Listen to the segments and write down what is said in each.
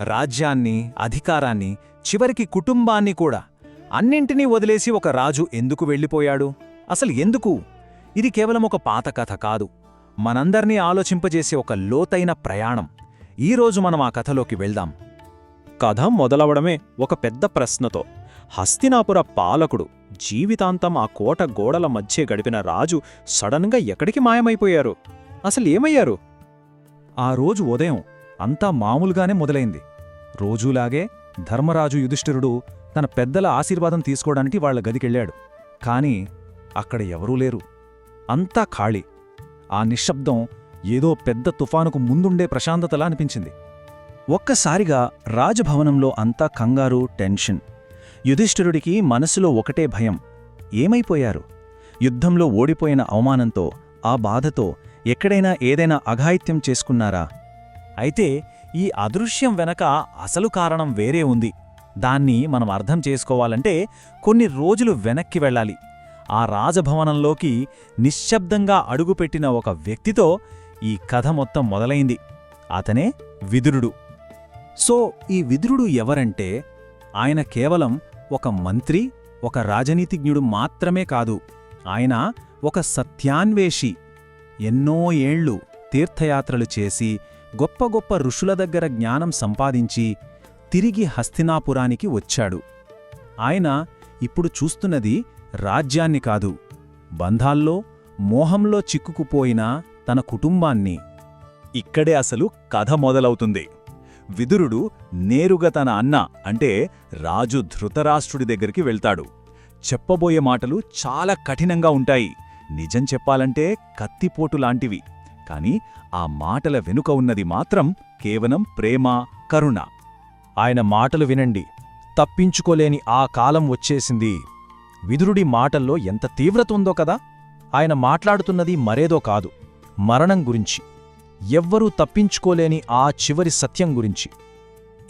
రాజ్యాన్ని అధికారాన్ని చివరికి కుటుంబాన్ని కూడా. అన్నింటినీ వదిలేసి ఒక రాజు ఎందుకు వెళ్ళిపోయాడు? అసలు ఎందుకు? ఇది కేవలం ఒక పాత కథ కాదు. మనందర్నీ ఆలోచింపజేసే ఒక లోతైన ప్రయాణం. ఈరోజు మనం ఆ కథలోకి వెళ్దాం. కథ మొదలవడమే ఒక పెద్ద ప్రశ్నతో. హస్తినాపుర పాలకుడు జీవితాంతం ఆ కోట గోడల మధ్య గడిపిన రాజు సడన్గా ఎక్కడికి మాయమైపోయారు? అసలు ఏమయ్యారు? ఆ రోజు ఉదయం అంతా మామూలుగానే మొదలైంది. రోజూలాగే ధర్మరాజు యుధిష్ఠిరుడు తన పెద్దల ఆశీర్వాదం తీసుకోవడానికి వాళ్ళ గదికెళ్ళాడు. కాని అక్కడ ఎవరూ లేరు. అంతా ఖాళీ. ఆ నిశ్శబ్దం ఏదో పెద్ద తుఫానుకు ముందుండే ప్రశాంతతలా అనిపించింది. ఒక్కసారిగా రాజభవనంలో అంతా కంగారు టెన్షన్. యుధిష్ఠిరుడికి మనసులో ఒకటే భయం. ఏమైపోయారు? యుద్ధంలో ఓడిపోయిన అవమానంతో ఆ బాధతో ఎక్కడైనా ఏదైనా అఘాయిత్యం చేసుకున్నారా? అయితే ఈ అదృశ్యం వెనక అసలు కారణం వేరే ఉంది. దాన్ని మనం అర్థం చేసుకోవాలంటే కొన్ని రోజులు వెనక్కి వెళ్ళాలి. ఆ రాజభవనంలోకి నిశ్శబ్దంగా అడుగుపెట్టిన ఒక వ్యక్తితో ఈ కథ మొత్తం మొదలైంది. అతనే విదురుడు. సో ఈ విదురుడు ఎవరంటే ఆయన కేవలం ఒక మంత్రి ఒక రాజనీతిజ్ఞుడు మాత్రమే కాదు. ఆయన ఒక సత్యాన్వేషి. ఎన్నో ఏళ్ళు తీర్థయాత్రలు చేసి గొప్ప గొప్ప ఋషుల దగ్గర జ్ఞానం సంపాదించి తిరిగి హస్తినాపురానికి వచ్చాడు. ఆయన ఇప్పుడు చూస్తున్నది రాజ్యాన్ని కాదు బంధాల్లో మోహంలో చిక్కుకుపోయిన తన కుటుంబాన్ని. ఇక్కడే అసలు కథ మొదలవుతుంది. విదురుడు నేరుగా తన అన్న అంటే రాజు ధృతరాష్ట్రుడి దగ్గరికి వెళ్తాడు. చెప్పబోయే మాటలు చాలా కఠినంగా ఉంటాయి. నిజం చెప్పాలంటే కత్తిపోటు లాంటివి. కాని ఆ మాటల వెనుక ఉన్నది మాత్రం కేవలం ప్రేమ కరుణ. ఆయన మాటలు వినండి. తప్పించుకోలేని ఆ కాలం వచ్చేసింది. విదురుడి మాటల్లో ఎంత తీవ్రత ఉందో కదా? ఆయన మాట్లాడుతున్నది మరేదో కాదు. మరణం గురించి. ఎవ్వరూ తప్పించుకోలేని ఆ చివరి సత్యం గురించి.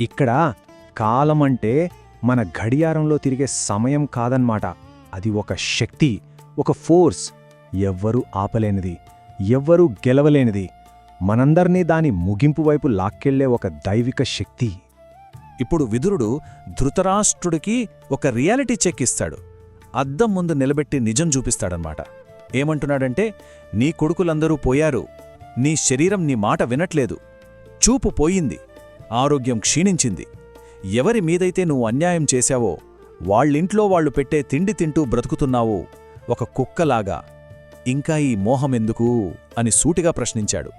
ఇక్కడ కాలమంటే మన గడియారంలో తిరిగే సమయం కాదన్మాట. అది ఒక శక్తి ఒక ఫోర్స్. ఎవ్వరూ ఆపలేనిది. ఎవ్వరూ గెలవలేనిది. మనందర్నీ దాని ముగింపు వైపు లాక్కెళ్ళే ఒక దైవిక శక్తి. ఇప్పుడు విదురుడు ధృతరాష్ట్రుడికి ఒక రియాలిటీ చెక్ ఇస్తాడు. అద్దం ముందు నిలబెట్టి నిజం చూపిస్తాడనమాట ఏమంటున్నాడంటే నీ కొడుకులందరూ పోయారు. నీ శరీరం నీ మాట వినట్లేదు. చూపు పోయింది. ఆరోగ్యం క్షీణించింది. ఎవరి మీదైతే నువ్వు అన్యాయం చేశావో వాళ్ళింట్లో వాళ్ళు పెట్టే తిండి తింటూ బ్రతుకుతున్నావు. ఒక కుక్కలాగా. ఇంకా ఈ మోహమెందుకు? అని సూటిగా ప్రశ్నించాడు.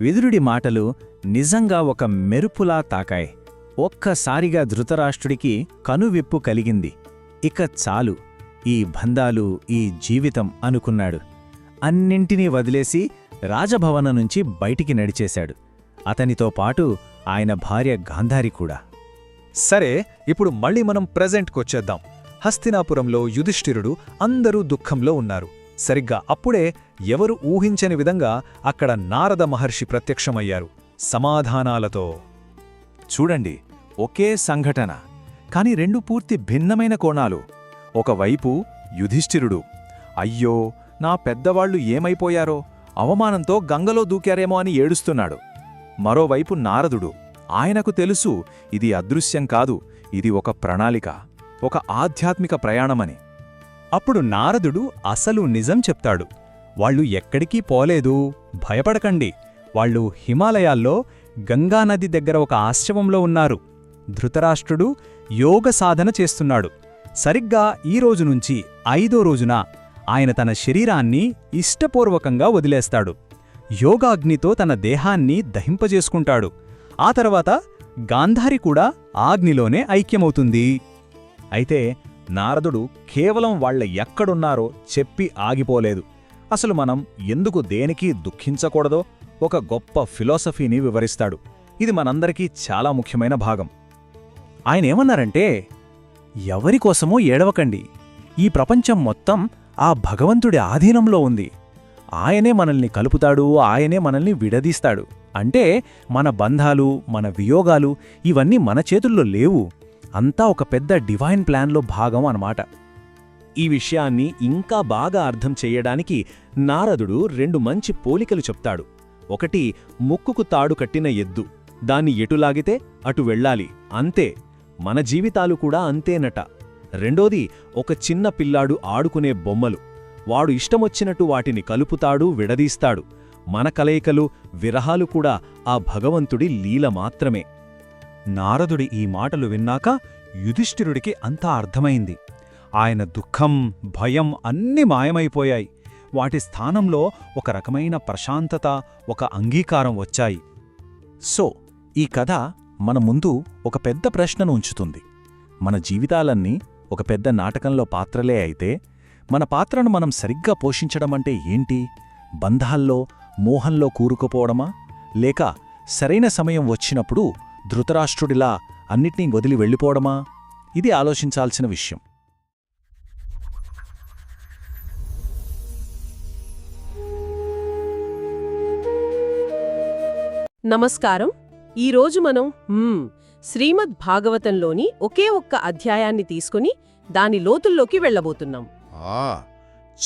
విదురుడి మాటలు నిజంగా ఒక మెరుపులా తాకాయి. ఒక్కసారిగా ధృతరాష్ట్రుడికి కనువిప్పు కలిగింది. ఇక చాలు. ఈ బంధాలు ఈ జీవితం అనుకున్నాడు. అన్నింటినీ వదిలేసి రాజభవనం నుంచి బయటికి నడిచేశాడు. అతనితో పాటు ఆయన భార్య గాంధారి కూడా. సరే ఇప్పుడు మళ్ళీ మనం ప్రజెంట్కొచ్చేద్దాం. హస్తినాపురంలో యుధిష్ఠిరుడు అందరూ దుఃఖంలో ఉన్నారు. సరిగ్గా అప్పుడే ఎవరు ఊహించని విధంగా అక్కడ నారద మహర్షి ప్రత్యక్షమయ్యారు. సమాధానాలతో చూడండి ఒకే సంఘటన కాని రెండు పూర్తి భిన్నమైన కోణాలు. ఒకవైపు యుధిష్ఠిరుడు అయ్యో నా పెద్దవాళ్ళు ఏమైపోయారో అవమానంతో గంగలో దూకారేమో అని ఏడుస్తున్నాడు. మరోవైపు నారదుడు ఆయనకు తెలుసు ఇది అదృశ్యం కాదు ఇది ఒక ప్రణాళిక ఒక ఆధ్యాత్మిక ప్రయాణమని. అప్పుడు నారదుడు అసలు నిజం చెప్తాడు. వాళ్ళు ఎక్కడికీ పోలేదు భయపడకండి. వాళ్ళు హిమాలయాల్లో గంగానది దగ్గర ఒక ఆశ్రమంలో ఉన్నారు. ధృతరాష్ట్రుడు యోగ సాధన చేస్తున్నాడు. సరిగ్గా ఈ రోజు నుంచి ఐదో రోజున ఆయన తన శరీరాన్ని ఇష్టపూర్వకంగా వదిలేస్తాడు. యోగాగ్నితో తన దేహాన్ని దహింపజేసుకుంటాడు. ఆ తర్వాత గాంధారి కూడా ఆగ్నిలోనే ఐక్యమవుతుంది. అయితే నారదుడు కేవలం వాళ్ళ ఎక్కడున్నారో చెప్పి ఆగిపోలేదు. అసలు మనం ఎందుకు దేనికి దుఃఖించకూడదో ఒక గొప్ప ఫిలాసఫీని వివరిస్తాడు. ఇది మనందరికీ చాలా ముఖ్యమైన భాగం. ఆయనేమన్నారంటే ఎవరికోసమో ఏడవకండి. ఈ ప్రపంచం మొత్తం ఆ భగవంతుడి ఆధీనంలో ఉంది. ఆయనే మనల్ని కలుపుతాడు ఆయనే మనల్ని విడదీస్తాడు. అంటే మన బంధాలు మన వియోగాలు ఇవన్నీ మన చేతుల్లో లేవు. అంతా ఒక పెద్ద డివైన్ ప్లాన్లో భాగం అన్నమాట. ఈ విషయాన్ని ఇంకా బాగా అర్థం చెయ్యడానికి నారదుడు రెండు మంచి పోలికలు చెప్తాడు. ఒకటి ముక్కుకు తాడు కట్టిన ఎద్దు. దాన్ని ఎటులాగితే అటు వెళ్ళాలి. అంతే. మన జీవితాలు కూడా అంతేనట. రెండోది ఒక చిన్న పిల్లాడు ఆడుకునే బొమ్మలు. వాడు ఇష్టమొచ్చినట్టు వాటిని కలుపుతాడు విడదీస్తాడు. మన కలయికలు విరహాలు కూడా ఆ భగవంతుడి లీల మాత్రమే. నారదుడి ఈ మాటలు విన్నాక యుధిష్ఠిరుడికి అంతా అర్థమైంది. ఆయన దుఃఖం భయం అన్నీ మాయమైపోయాయి. వాటి స్థానంలో ఒక రకమైన ప్రశాంతత ఒక అంగీకారం వచ్చాయి. సో ఈ కథ మన ముందు ఒక పెద్ద ప్రశ్నను ఉంచుతుంది. మన జీవితాలన్నీ ఒక పెద్ద నాటకంలో పాత్రలే అయితే మన పాత్రను మనం సరిగ్గా పోషించడమంటే ఏంటి? బంధాల్లో మోహంలో కూరుకుపోవడమా? లేక సరైన సమయం వచ్చినప్పుడు ధృతరాష్ట్రుడిలా అన్నిటినీ వదిలి వెళ్ళిపోవడమా? ఇది ఆలోచించాల్సిన విషయం. నమస్కారం. ఈరోజు మనం శ్రీమద్ భాగవతంలోని ఒకే ఒక్క అధ్యాయాన్ని తీసుకుని దాని లోతుల్లోకి వెళ్ళబోతున్నాం. ఆ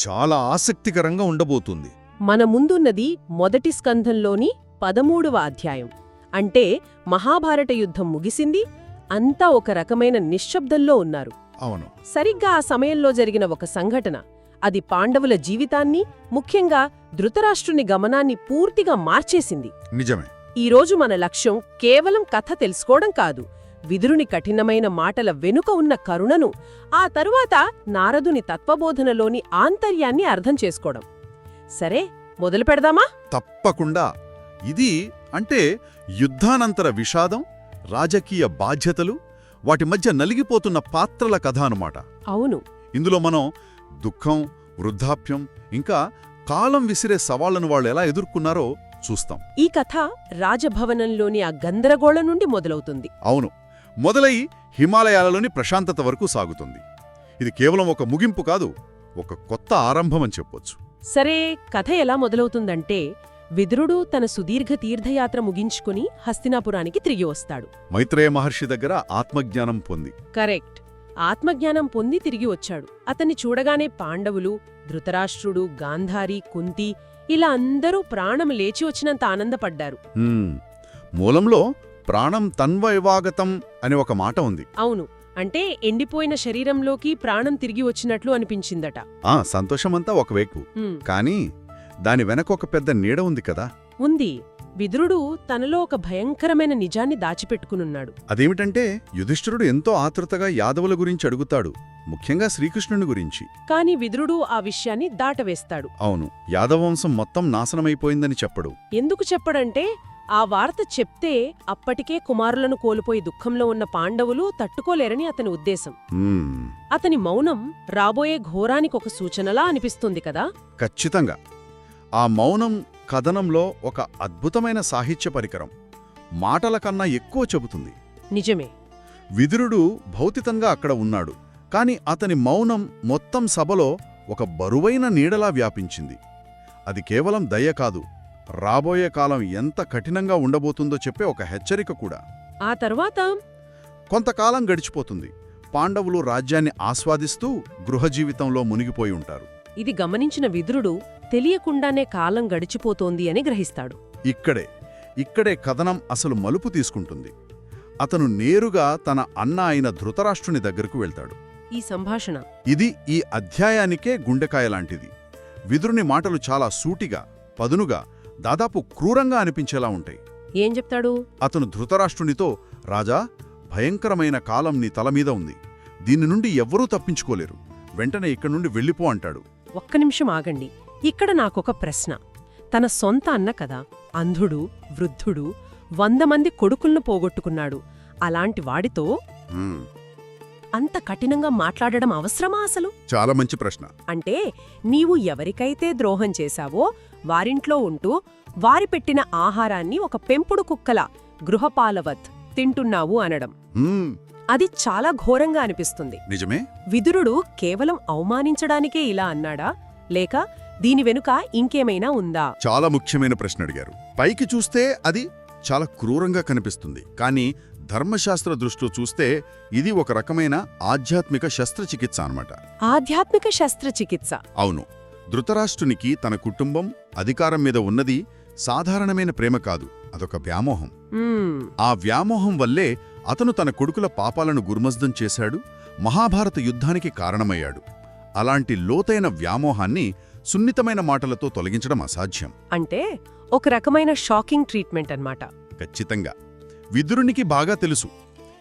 చాలా ఆసక్తికరంగా ఉండబోతుంది. మన ముందున్నది మొదటి స్కంధంలోని పదమూడవ అధ్యాయం. అంటే మహాభారత యుద్ధం ముగిసింది అంతా ఒక రకమైన నిశ్శబ్దంలో ఉన్నారు. అవును. సరిగ్గా ఆ సమయంలో జరిగిన ఒక సంఘటన. అది పాండవుల జీవితాన్ని ముఖ్యంగా ధృతరాష్ట్రుని గమనాన్ని పూర్తిగా మార్చేసింది. నిజమే. ఈరోజు మన లక్ష్యం కేవలం కథ తెలుసుకోవడం కాదు. విదురుని కఠినమైన మాటల వెనుక ఉన్న కరుణను ఆ తరువాత నారదుని తత్వబోధనలోని ఆంతర్యాన్ని అర్థం చేసుకోవడం. సరే మొదలు పెడదామా? తప్పకుండా. ఇది అంటే యుద్ధానంతర విషాదం రాజకీయ బాధ్యతలు వాటి మధ్య నలిగిపోతున్న పాత్రల కథ అన్నమాట అవును. ఇందులో మనం దుఃఖం వృద్ధాప్యం ఇంకా కాలం విసిరే సవాళ్ళను వాళ్ళు ఎలా ఎదుర్కొన్నారో చూస్తాం. ఈ కథ రాజభవనంలోని ఆ గందరగోళం నుండి మొదలవుతుంది. అవును. మొదలై హిమాలయాలలోని ప్రశాంతత వరకు సాగుతుంది. ఇది కేవలం ఒక ముగింపు కాదు ఒక కొత్త ఆరంభం అని చెప్పొచ్చు. సరే కథ ఎలా మొదలవుతుందంటే విదురుడు తన సుదీర్ఘ తీర్థయాత్ర ముగించుకుని హస్తినాపురానికి తిరిగి వస్తాడు. మైత్రేయ మహర్షి దగ్గర ఆత్మజ్ఞానం పొంది. కరెక్ట్. ఆత్మజ్ఞానం పొంది తిరిగి వచ్చాడు. అతన్ని చూడగానే పాండవులు ధృతరాష్ట్రుడు గాంధారి కుంతి ఇలా అందరూ ప్రాణం లేచి వచ్చినంత ఆనందపడ్డారు. హ్మ్. మూలంలో ప్రాణం తన్వైవాగతం అనే ఒక మాట ఉంది. అవును. అంటే ఎండిపోయిన శరీరంలోకి ప్రాణం తిరిగి వచ్చినట్లు అనిపించిందట. ఆ సంతోషమంతా ఉమ్, కానీ దాని వెనక ఒక పెద్ద నీడ ఉంది కదా. ఉంది. విదురుడు తనలో ఒక భయంకరమైన నిజాన్ని దాచిపెట్టుకునున్నాడు. అదేమిటంటే యుధిష్ఠిరుడు ఎంతో ఆతృతగా యాదవుల గురించి అడుగుతాడు ముఖ్యంగా శ్రీకృష్ణుని గురించి. కాని విదురుడు ఆ విషయాన్ని దాటవేస్తాడు. అవును యాదవవంశం మొత్తం నాశనమైపోయిందని చెప్పడు. ఎందుకు చెప్పడంటే ఆ వార్త చెప్తే అప్పటికే కుమారులను కోల్పోయి దుఃఖంలో ఉన్న పాండవులు తట్టుకోలేరని అతని ఉద్దేశం. అతని మౌనం రాబోయే ఘోరానికొక సూచనలా అనిపిస్తుంది కదా. ఖచ్చితంగా. ఆ మౌనం కథనంలో ఒక అద్భుతమైన సాహిత్య పరికరం. మాటల కన్నా ఎక్కువ చెబుతుంది. నిజమే. విదురుడు భౌతికంగా అక్కడ ఉన్నాడు. కాని అతని మౌనం మొత్తం సభలో ఒక బరువైన నీడలా వ్యాపించింది. అది కేవలం దయ కాదు రాబోయే కాలం ఎంత కఠినంగా ఉండబోతుందో చెప్పే ఒక హెచ్చరిక కూడా. ఆ తర్వాత? కొంతకాలం గడిచిపోతుంది. పాండవులు రాజ్యాన్ని ఆస్వాదిస్తూ గృహజీవితంలో మునిగిపోయి ఉంటారు. ఇది గమనించిన విదురుడు తెలియకుండానే కాలం గడిచిపోతోంది అని గ్రహిస్తాడు. ఇక్కడే ఇక్కడే కథనం అసలు మలుపు తీసుకుంటుంది. అతను నేరుగా తన అన్న అయిన ధృతరాష్ట్రుని దగ్గరకు వెళ్తాడు. ఈ సంభాషణ. ఇది ఈ అధ్యాయానికే గుండెకాయ లాంటిది. విదురుని మాటలు చాలా సూటిగా పదునుగా దాదాపు క్రూరంగా అనిపించేలా ఉంటాయి. ఏం చెప్తాడు? అతను ధృతరాష్ట్రునితో రాజా భయంకరమైన కాలం నీ తలమీద ఉంది. దీని నుండి ఎవ్వరూ తప్పించుకోలేరు. వెంటనే ఇక్కడి నుండి వెళ్ళిపో అంటాడు. ఒక్క నిమిషం ఆగండి. ఇక్కడ నాకొక ప్రశ్న. తన సొంత అన్న కదా అంధుడు వృద్ధుడు వంద మంది కొడుకులను పోగొట్టుకున్నాడు. అలాంటి వాడితో "హ్మ్, అంత కఠినంగా మాట్లాడడం అవసరమా అసలు? చాలా మంచి ప్రశ్న. అంటే నీవు ఎవరికైతే ద్రోహం చేశావో వారింట్లో ఉంటూ వారి పెట్టిన ఆహారాన్ని ఒక పెంపుడు కుక్కల గృహపాలవత్ తింటున్నావు అనడం. "హ్మ్, అది చాలా ఘోరంగా అనిపిస్తుంది. నిజమే. విదురుడు కేవలం అవమానించడానికే ఇలా అన్నాడా? లేక దీని వెనుక ఇంకేమైనా ఉందా? చాలా ముఖ్యమైన ప్రశ్న అడిగారు. పైకి చూస్తే అది చాలా క్రూరంగా కనిపిస్తుంది. కానీ ధర్మశాస్త్ర దృష్టిలో చూస్తే ఇది ఒక రకమైన ఆధ్యాత్మిక శస్త్రచికిత్స అన్నమాట. ఆధ్యాత్మిక శస్త్రచికిత్స. అవును. ధృతరాష్ట్రునికి తన కుటుంబం అధికారం మీద ఉన్నది సాధారణమైన ప్రేమ కాదు. అదొక వ్యామోహం. ఆ వ్యామోహం వల్లే అతను తన కొడుకుల పాపాలను గుర్మజ్దం చేశాడు మహాభారత యుద్ధానికి కారణమయ్యాడు. అలాంటి లోతైన వ్యామోహాన్ని సున్నితమైన మాటలతో తొలగించడం అసాధ్యం. అంటే ఒక రకమైన షాకింగ్ ట్రీట్మెంట్ అన్నమాట. ఖచ్చితంగా. విదురునికి బాగా తెలుసు.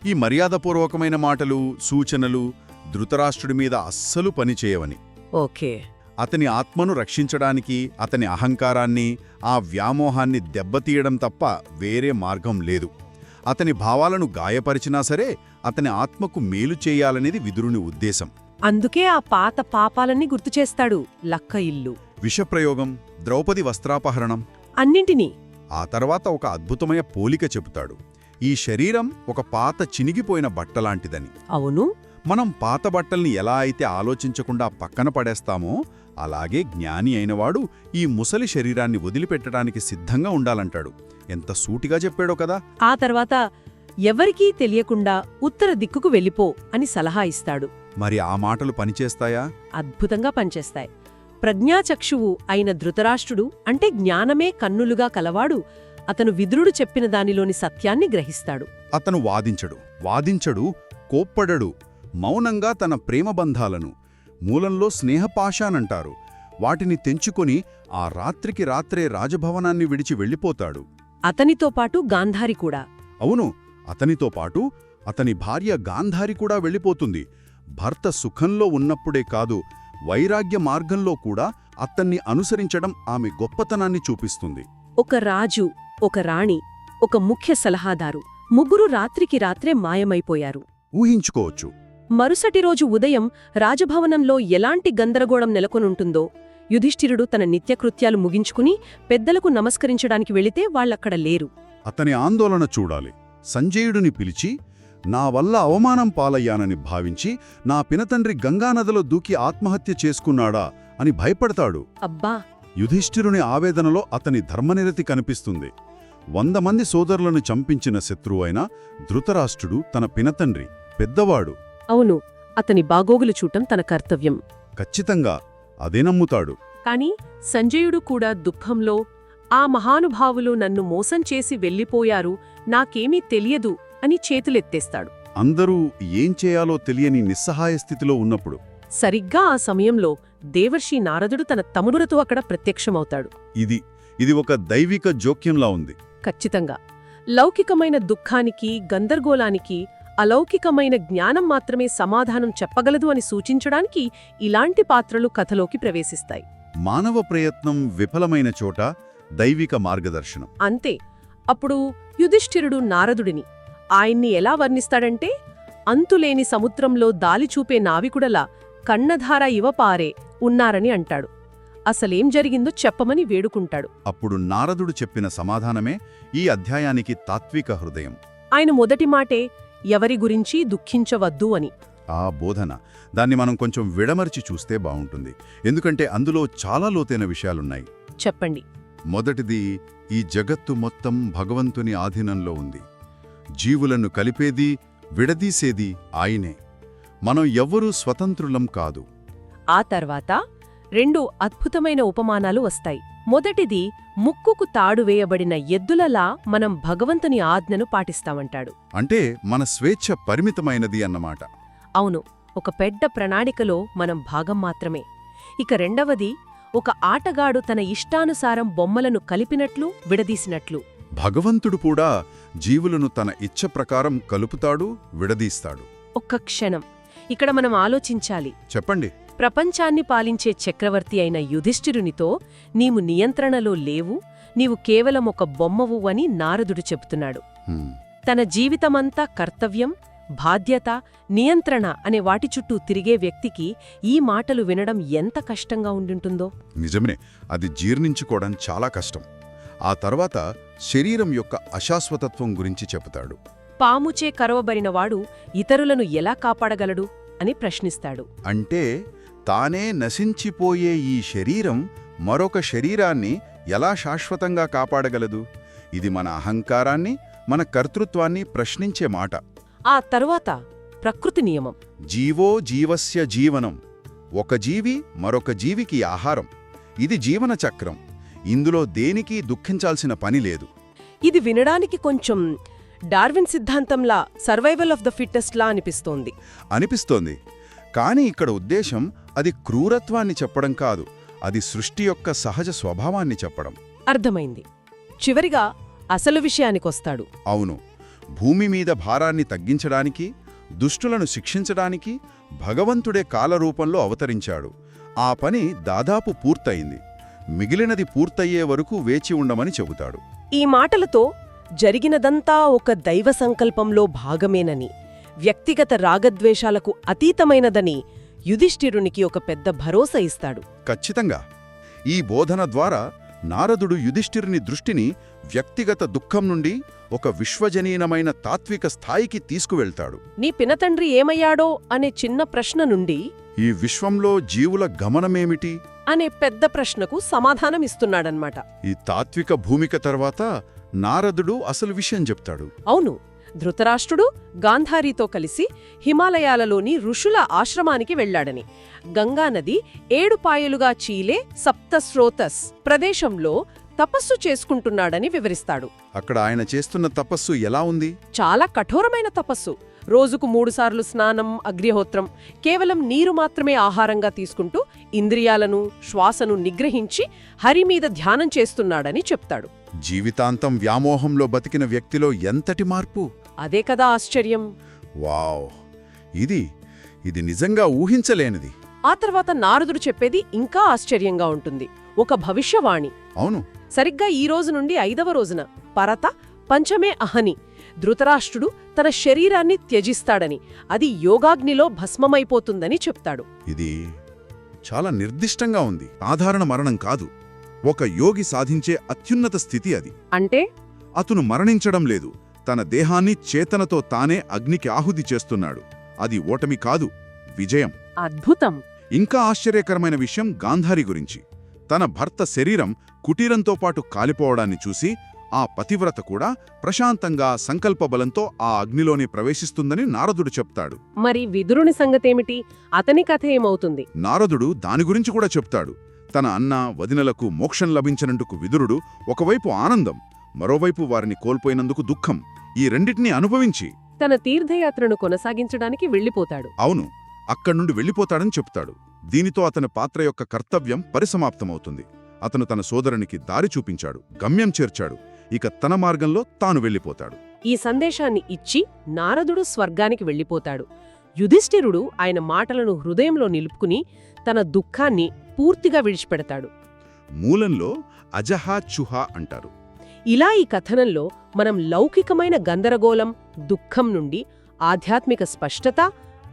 ఈ మర్యాదపూర్వకమైన మాటలు సూచనలు ధృతరాష్ట్రుడి మీద అస్సలు పనిచేయవని ఓకే. అతని ఆత్మను రక్షించడానికి అతని అహంకారాన్ని ఆ వ్యామోహాన్ని దెబ్బతీయడం తప్ప వేరే మార్గం లేదు. అతని భావాలను గాయపరిచినా సరే అతని ఆత్మకు మేలు చేయాలనేది విదురుని ఉద్దేశం. అందుకే ఆ పాత పాపాలన్నీ గుర్తు చేస్తాడు లక్క ఇల్లు. విషప్రయోగం ద్రౌపది వస్త్రాపహరణం. అన్నింటినీ. ఆ తర్వాత ఒక అద్భుతమైన పోలిక చెబుతాడు. ఈ శరీరం ఒక పాత చినిగిపోయిన బట్టలాంటిదని. అవును. మనం పాత బట్టల్ని ఎలా అయితే ఆలోచించకుండా పక్కన పడేస్తామో అలాగే జ్ఞాని అయినవాడు ఈ ముసలి శరీరాన్ని వదిలిపెట్టడానికి సిద్ధంగా ఉండాలంటాడు. ఎంత సూటిగా చెప్పాడో కదా. ఆ తర్వాత ఎవరికీ తెలియకుండా ఉత్తర దిక్కుకు వెళ్ళిపో అని సలహా ఇస్తాడు. మరి ఆ మాటలు పనిచేస్తాయా? అద్భుతంగా పనిచేస్తాయి. ప్రజ్ఞాచక్షువు అయిన ధృతరాష్ట్రుడు అంటే జ్ఞానమే కన్నులుగా కలవాడు అతను విదురుడు చెప్పిన దానిలోని సత్యాన్ని గ్రహిస్తాడు. అతను వాదించడు. వాదించడు కోప్పడడు. మౌనంగా తన ప్రేమబంధాలను మూలంలో స్నేహపాశానంటారు వాటిని తెంచుకొని ఆ రాత్రికి రాత్రే రాజభవనాన్ని విడిచి వెళ్ళిపోతాడు. అతనితో పాటు గాంధారి కూడా. అవును అతనితో పాటు అతని భార్య గాంధారి కూడా వెళ్ళిపోతుంది. భర్త సుఖంలో ఉన్నప్పుడే కాదు వైరాగ్య మార్గంలో కూడా అతన్ని అనుసరించడం ఆమె గొప్పతనాన్ని చూపిస్తుంది. ఒక రాజు ఒక రాణి ఒక ముఖ్య సలహాదారు ముగ్గురు రాత్రికి రాత్రే మాయమైపోయారు. ఊహించుకోవచ్చు. మరుసటి రోజు ఉదయం రాజభవనంలో ఎలాంటి గందరగోళం నెలకొనుంటుందో యుధిష్ఠిరుడు తన నిత్యకృత్యాలు ముగించుకుని పెద్దలకు నమస్కరించడానికి వెళితే వాళ్ళక్కడ లేరు. అతని ఆందోళన చూడాలి. సంజయుడిని పిలిచి నా వల్ల అవమానం పాలయ్యానని భావించి నా పినతండ్రి గంగానదిలో దూకి ఆత్మహత్య చేసుకున్నాడా? అని భయపడతాడు. అబ్బా! యుధిష్ఠిరుని ఆవేదనలో అతని ధర్మనిరతి కనిపిస్తుంది. వంద మంది సోదరులను చంపించిన శత్రువైన ధృతరాష్ట్రుడు తన పినతండ్రి పెద్దవాడు. అవును అతని బాగోగులు చూడటం తన కర్తవ్యం. ఖచ్చితంగా అదే నమ్ముతాడు. కాని సంజయుడు కూడా దుఃఖంలో ఆ మహానుభావులు నన్ను మోసం చేసి వెళ్ళిపోయారు నాకేమీ తెలియదు అని చేతులెత్తేస్తాడు. అందరూ ఏం చేయాలో తెలియని నిస్సహాయ స్థితిలో ఉన్నప్పుడు సరిగ్గా ఆ సమయంలో దేవర్షి నారదుడు తన తమ్ముడుతో అక్కడ ప్రత్యక్షమవుతాడు. ఇది ఇది ఒక దైవిక జోక్యంలా ఉంది. ఖచ్చితంగా. లౌకికమైన దుఃఖానికి గందరగోళానికి అలౌకికమైన జ్ఞానం మాత్రమే సమాధానం చెప్పగలదు అని సూచించడానికి ఇలాంటి పాత్రలు కథలోకి ప్రవేశిస్తాయి. మానవ ప్రయత్నం విఫలమైన చోట దైవిక మార్గదర్శనం. అంతే. అప్పుడు యుధిష్ఠిరుడు నారదుడిని ఆయన్ని ఎలా వర్ణిస్తాడంటే అంతులేని సముద్రంలో దాలిచూపే నావికుడలా కన్నధార ఇవపారే ఉన్నారని అంటాడు. అసలేం జరిగిందో చెప్పమని వేడుకుంటాడు. అప్పుడు నారదుడు చెప్పిన సమాధానమే ఈ అధ్యాయానికి తాత్విక హృదయం. ఆయన మొదటి మాటే ఎవరి గురించి దుఃఖించవద్దు అని. ఆ బోధన దాన్ని మనం కొంచెం విడమర్చి చూస్తే బావుంటుంది ఎందుకంటే అందులో చాలా లోతైన విషయాలున్నాయి. చెప్పండి. మొదటిది ఈ జగత్తు మొత్తం భగవంతుని ఆధీనంలో ఉంది. జీవులను కలిపేది విడదీసేది ఆయనే. మనం ఎవ్వరూ స్వతంత్రులం కాదు. ఆ తర్వాత రెండు అద్భుతమైన ఉపమానాలు వస్తాయి. మొదటిది ముక్కుకు తాడు వేయబడిన ఎద్దులలా మనం భగవంతుని ఆజ్ఞను పాటిస్తామంటాడు. అంటే మన స్వేచ్ఛ పరిమితమైనది అన్నమాట. అవును ఒక పెద్ద ప్రణాళికలో మనం భాగం మాత్రమే. ఇక రెండవది ఒక ఆటగాడు తన ఇష్టానుసారం బొమ్మలను కలిపినట్లు విడదీసినట్లు. భగవంతుడు కూడా జీవులను తన ఇచ్ఛ ప్రకారం కలుపుతాడు విడదీస్తాడు. ఒక్క క్షణం. ఇక్కడ మనం ఆలోచించాలి. చెప్పండి. ప్రపంచాన్ని పాలించే చక్రవర్తి అయిన యుధిష్ఠిరునితో నీవు నియంత్రణలో లేవు నీవు కేవలం ఒక బొమ్మవు అని నారదుడు చెబుతున్నాడు. తన జీవితమంతా కర్తవ్యం బాధ్యత నియంత్రణ అనే వాటి చుట్టూ తిరిగే వ్యక్తికి ఈ మాటలు వినడం ఎంత కష్టంగా ఉండుంటుందో? నిజమే అది జీర్ణించుకోవడం చాలా కష్టం. ఆ తర్వాత శరీరం యొక్క అశాశ్వతత్వం గురించి చెబుతాడు. పాముచే కరవబడినవాడు ఇతరులను ఎలా కాపాడగలడు అని ప్రశ్నిస్తాడు. అంటే తానే నశించిపోయే ఈ శరీరం మరొక శరీరాన్ని ఎలా శాశ్వతంగా కాపాడగలదు? ఇది మన అహంకారాన్ని మన కర్తృత్వాన్ని ప్రశ్నించే మాట. ఆ తరువాత ప్రకృతి నియమం. జీవో జీవస్య జీవనం. ఒక జీవి మరొక జీవికి ఆహారం. ఇది జీవన చక్రం. ఇందులో దేనికి దుఃఖించాల్సిన పని లేదు. ఇది వినడానికి కొంచెం డార్విన్ సిద్ధాంతంలా సర్వైవల్ ఆఫ్ ద ఫిట్టెస్ట్ లా అనిపిస్తోంది. అనిపిస్తోంది. కాని ఇక్కడ ఉద్దేశం అది క్రూరత్వాన్ని చెప్పడం కాదు అది సృష్టి యొక్క సహజ స్వభావాన్ని చెప్పడం. అర్థమైంది. చివరిగా అసలు విషయానికొస్తాడు. అవును. భూమి మీద భారాన్ని తగ్గించడానికి దుష్టులను శిక్షించడానికి భగవంతుడే కాలరూపంలో అవతరించాడు. ఆ పని దాదాపు పూర్తయింది. మిగిలినది పూర్తయ్యే వరకు వేచి ఉండమని చెబుతాడు. ఈ మాటలతో జరిగినదంతా ఒక దైవ సంకల్పంలో భాగమేనని. వ్యక్తిగత రాగద్వేషాలకు అతీతమైనదని యుధిష్ఠిరునికి ఒక పెద్ద భరోసా ఇస్తాడు. ఖచ్చితంగా. ఈ బోధన ద్వారా నారదుడు యుధిష్ఠిరుని దృష్టిని వ్యక్తిగత దుఃఖం నుండి ఒక విశ్వజనీనమైన తాత్విక స్థాయికి తీసుకువెళ్తాడు. నీ పినతండ్రి ఏమయ్యాడో అనే చిన్న ప్రశ్న నుండి ఈ విశ్వంలో జీవుల గమనమేమిటి? అనే పెద్ద ప్రశ్నకు సమాధానమిస్తున్నాడన్మాట ఈ తాత్విక భూమిక తర్వాత నారదుడు అసలు విషయం చెప్తాడు. అవును. ధృతరాష్ట్రుడు గాంధారీతో కలిసి హిమాలయాలలోని ఋషుల ఆశ్రమానికి వెళ్ళాడని గంగానది ఏడు పాయలుగా చీలే సప్తస్రోతస్ ప్రదేశంలో తపస్సు చేసుకుంటున్నాడని వివరిస్తాడు. అక్కడ ఆయన చేస్తున్న తపస్సు ఎలా ఉంది? చాలా కఠోరమైన తపస్సు. రోజుకు మూడుసార్లు స్నానం అగ్నిహోత్రం కేవలం నీరు మాత్రమే ఆహారంగా తీసుకుంటూ ఇంద్రియాలను శ్వాసను నిగ్రహించి హరి మీద ధ్యానం చేస్తున్నాడని చెప్తాడు. జీవితాంతం వ్యామోహంలో బతికిన వ్యక్తిలో ఎంతటి మార్పు? అదే కదా ఆశ్చర్యం. వావ్! ఇది ఇది నిజంగా ఊహించలేనిది. ఆ తర్వాత నారదుడు చెప్పేది ఇంకా ఆశ్చర్యంగా ఉంటుంది. ఒక భవిష్యవాణి. అవును. సరిగ్గా ఈ రోజు నుండి ఐదవ రోజున పరత పంచమే అహని. ధృతరాష్ట్రుడు తన శరీరాన్ని త్యజిస్తాడని అది యోగాగ్నిలో భస్మమైపోతుందని చెప్తాడు. ఇది చాలా నిర్దిష్టంగా ఉంది. సాధారణ మరణం కాదు. ఒక యోగి సాధించే అత్యున్నత స్థితి అది. అంటే? అతను మరణించడం లేదు. తన దేహాన్ని చేతనతో తానే అగ్నికి ఆహుతి చేస్తున్నాడు. అది ఓటమి కాదు విజయం. అద్భుతం. ఇంకా ఆశ్చర్యకరమైన విషయం గాంధారి గురించి. తన భర్త శరీరం కుటీరంతో పాటు కాలిపోవడాన్ని చూసి ఆ పతివ్రత కూడా ప్రశాంతంగా సంకల్పబలంతో ఆ అగ్నిలోనే ప్రవేశిస్తుందని నారదుడు చెప్తాడు. మరి విదురుని సంగతేమిటి? అతని కథ ఏమవుతుంది? నారదుడు దాని గురించి కూడా చెప్తాడు. తన అన్న వదినలకు మోక్షం లభించినందుకు విదురుడు ఒకవైపు ఆనందం మరోవైపు వారిని కోల్పోయినందుకు దుఃఖం. ఈ రెండిటినీ అనుభవించి తన తీర్థయాత్రను కొనసాగించడానికి వెళ్ళిపోతాడు. అవును అక్కడ్నుండి వెళ్ళిపోతాడని చెప్తాడు. దీనితో అతని పాత్ర యొక్క కర్తవ్యం పరిసమాప్తమవుతుంది. అతను తన సోదరునికి దారి చూపించాడు గమ్యం చేర్చాడు. ఇక తన మార్గంలో తాను వెళ్ళిపోతాడు. ఈ సందేశాన్ని ఇచ్చి నారదుడు స్వర్గానికి వెళ్ళిపోతాడు. యుధిష్ఠిరుడు ఆయన మాటలను హృదయంలో నిలుపుకుని తన దుఃఖాన్ని పూర్తిగా విడిచిపెడతాడు. మూలంలో అజహా చుహా అంటారు. ఇలా ఈ కథనంలో మనం లౌకికమైన గందరగోళం దుఃఖం నుండి ఆధ్యాత్మిక స్పష్టత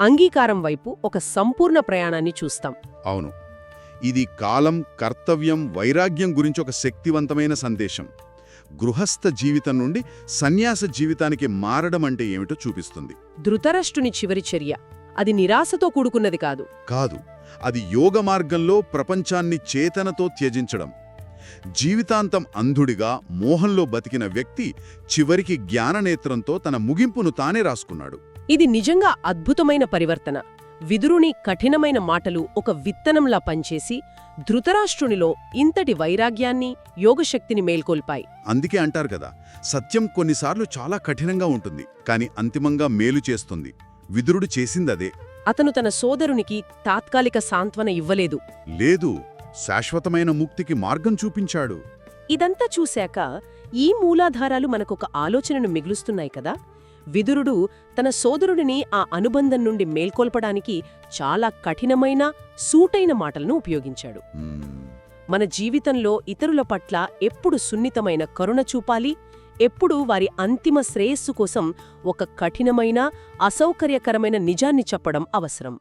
అంగీకారం వైపు ఒక సంపూర్ణ ప్రయాణాన్ని చూస్తాం. అవును. ఇది కాలం కర్తవ్యం వైరాగ్యం గురించి ఒక శక్తివంతమైన సందేశం. గృహస్థ జీవితం నుండి సన్యాస జీవితానికి మారడం అంటే ఏమిటో చూపిస్తుంది. ధృతరాష్ట్రుని చివరి చర్య. అది నిరాశతో కూడుకున్నది కాదు. కాదు. అది యోగ మార్గంలో ప్రపంచాన్ని చేతనతో త్యజించడం. జీవితాంతం అంధుడిగా మోహంలో బతికిన వ్యక్తి చివరికి జ్ఞాననేత్రంతో తన ముగింపును తానే రాసుకున్నాడు. ఇది నిజంగా అద్భుతమైన పరివర్తన. విదురుని కఠినమైన మాటలు ఒక విత్తనంలా పనిచేసి ధృతరాష్ట్రునిలో ఇంతటి వైరాగ్యాన్ని యోగశక్తిని మేల్కొల్పాయి. అందుకే అంటారు కదా సత్యం కొన్నిసార్లు చాలా కఠినంగా ఉంటుంది కాని అంతిమంగా మేలు చేస్తుంది. విదురుడు చేసిందదే. అతను తన సోదరునికి తాత్కాలిక సాంత్వన ఇవ్వలేదు. లేదు శాశ్వతమైన ముక్తికి మార్గం చూపించాడు. ఇదంతా చూశాక ఈ మూలాధారాలు మనకొక ఆలోచనను మిగులుస్తున్నాయి కదా? విదురుడు తన సోదరుడిని ఆ అనుబంధం నుండి మేల్కొల్పడానికి చాలా కఠినమైన సూటైన మాటలను ఉపయోగించాడు. మన జీవితంలో ఇతరుల పట్ల ఎప్పుడు సున్నితమైన కరుణ చూపాలి? ఎప్పుడూ వారి అంతిమ శ్రేయస్సు కోసం ఒక కఠినమైన అసౌకర్యకరమైన నిజాన్ని చెప్పడం అవసరం.